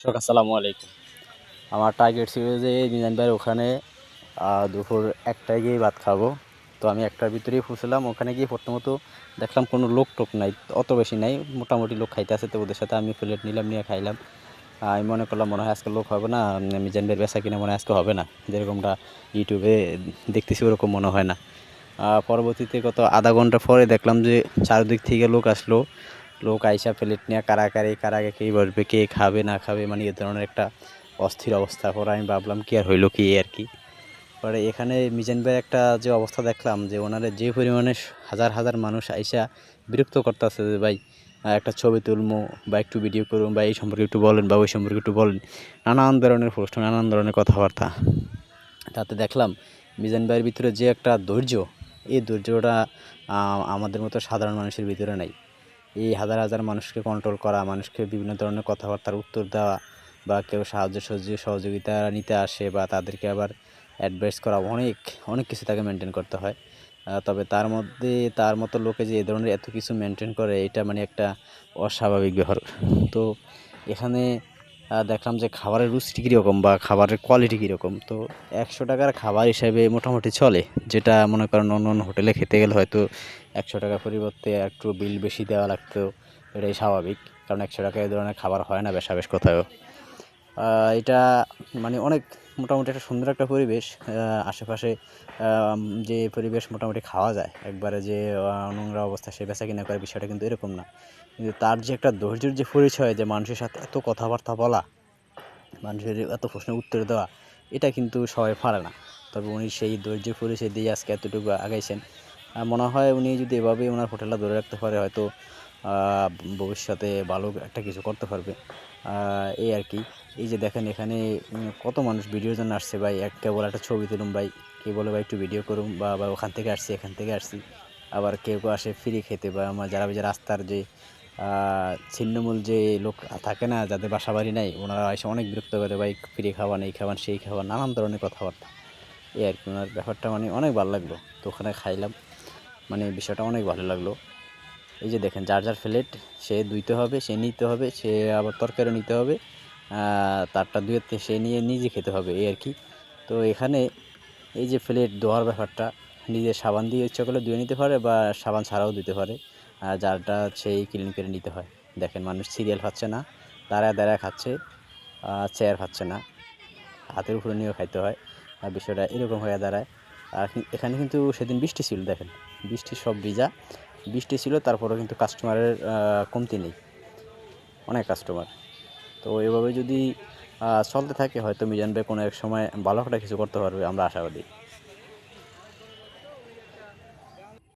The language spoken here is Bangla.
দর্শক, আসসালামু আলাইকুম। আমার টার্গেট ছিল যে মিজান ভাইয়ের ওখানে দুপুর একটায় গিয়ে ভাত খাব। তো আমি একটার ভিতরেই ফুসলাম। ওখানে গিয়ে প্রথমত দেখলাম কোনো লোক টোক নাই, অত বেশি নাই, মোটামুটি লোক খাইতে আছে তো ওদের সাথে আমি প্লেট নিলাম, নিয়ে খাইলাম। আমি মনে করলাম, মনে হয় আজকে লোক হবে না মিজান ভাইয়ের বেচা কিনা মনে হয় আজকে হবে না। যেরকমটা ইউটিউবে দেখতেছি ওরকম মনে হয় না। পরবর্তীতে গত আধা ঘণ্টা পরে দেখলাম যে চারদিক থেকে লোক আসলো। লোক আইসা প্লেট নিয়ে কারাকারি কার আগে কে বসবে, কে খাবে, না খাবে মানে এ ধরনের একটা অস্থির অবস্থা। পরে আমি ভাবলাম কি আর হইল কি আর কি। পরে এখানে মিজান ভাইয়ের একটা যে অবস্থা দেখলাম, যে ওনারা যে পরিমাণে হাজার হাজার মানুষ আইসা বিরক্ত করতেছে যে, ভাই একটা ছবি তুলবো বা একটু ভিডিও করুন বা এই সম্পর্কে একটু বলেন বা ওই সম্পর্কে একটু বলেন। নানান ধরনের প্রশ্ন, নানান ধরনের কথাবার্তা। তাতে দেখলাম মিজান ভাইয়ের ভিতরে যে একটা ধৈর্য, এই ধৈর্যটা আমাদের মতো সাধারণ মানুষের ভিতরে নাই। এই হাজার হাজার মানুষকে কন্ট্রোল করা, মানুষকে বিভিন্ন ধরনের কথাবার্তার উত্তর দেওয়া বা কেউ সাহায্য সহযোগী, সহযোগিতা নিতে আসে বা তাদেরকে আবার অ্যাডভাইস করা, অনেক অনেক কিছু তাকে মেনটেন করতে হয়। তবে তার মধ্যে, তার মতো লোকে যে এ ধরনের এত কিছু মেনটেন করে, এটা মানে একটা অস্বাভাবিক ব্যবহার তো এখানে দেখলাম যে খাবারের রুচিটি কীরকম বা খাবারের কোয়ালিটি কীরকম। তো একশো টাকার খাবার হিসাবে মোটামুটি চলে, যেটা মনে করেন অন্য অন্য হোটেলে খেতে গেলে হয়তো একশো টাকার পরিবর্তে একটু বিল বেশি দেওয়া লাগতো, এটাই স্বাভাবিক। কারণ একশো টাকা এই ধরনের খাবার হয় না বেশা বেশ কোথাও এটা মানে অনেক মোটামুটি একটা সুন্দর একটা পরিবেশ আশেপাশে যে পরিবেশ মোটামুটি খাওয়া যায়, একবারে যে নোংরা অবস্থা সে বেচা কিনা করে বিষয়টা কিন্তু এরকম না। কিন্তু তার যে একটা ধৈর্যের যে পরিচয়, যে মানুষের সাথে এত কথাবার্তা বলা, মানুষের এত প্রশ্নের উত্তর দেওয়া, এটা কিন্তু সবাই পারে না। তবে উনি সেই ধৈর্য পরিচয় দিয়ে আজকে এতটুকু আগাইছেন। মনে হয় উনি যদি এভাবেই ওনার হোটেলটা ধরে রাখতে পারে, হয়তো ভবিষ্যতে ভালো একটা কিছু করতে পারবে। এই আর কি। এই যে দেখেন এখানে কত মানুষ ভিডিওর জন্য আসছে ভাই। এক কেবল একটা ছবি তুলুন ভাই। কে বলে ভাই একটু ভিডিও করুন বা ওখান থেকে আসছি, এখান থেকে আসছি। আবার কেউ কেউ আসে ফ্রি খেতে বা, আমার যারা যে রাস্তার যে ছিন্নমূল যে লোক থাকে না, যাদের বাসা বাড়ি নাই, ওনারা এসে অনেক বিরক্ত করে ভাই ফ্রি খাওয়ান এই খাওয়ান সেই খাওয়ান নানান ধরনের কথাবার্তা। এই আর কি, ওনার ব্যাপারটা মানে অনেক ভালো লাগল। তো ওখানে খাইলাম। মানে বিষয়টা অনেক ভালো লাগল। এই যে দেখেন, যার যার ফ্লেট, সে ধুইতে হবে, সে নিতে হবে, সে আবার তরকারিও নিতে হবে তারটা ধুয়ে সে নিয়ে নিজে খেতে হবে, এই আর কি। তো এখানে এই যে প্লেট ধোয়ার ব্যাপারটা, নিজে সাবান দিয়ে ইচ্ছা করলে ধুয়ে নিতে পারে বা সাবান ছাড়াও দিতে পারে, আর যারটা সেই ক্লিন করে নিতে হয়। দেখেন, মানুষ সিরিয়াল খাচ্ছে না, দাঁড়ায় দাঁড়ায় খাচ্ছে চেয়ার খাচ্ছে না, হাতের উপরে নিয়েও খাইতে হয়, আর বিষয়টা এরকম হয়ে দাঁড়ায়। আর এখানে কিন্তু সেদিন বৃষ্টি ছিল, দেখেন, বৃষ্টি সব ভিজা বৃষ্টি ছিল, তারপরেও কিন্তু কাস্টমারের কমতি নেই। অনেক কাস্টমার তো এভাবে যদি চলতে থাকে, হয়তো মিজান ভাই কোনো এক সময় ভালো একটা কিছু করতে পারবে, আমরা আশাবাদী।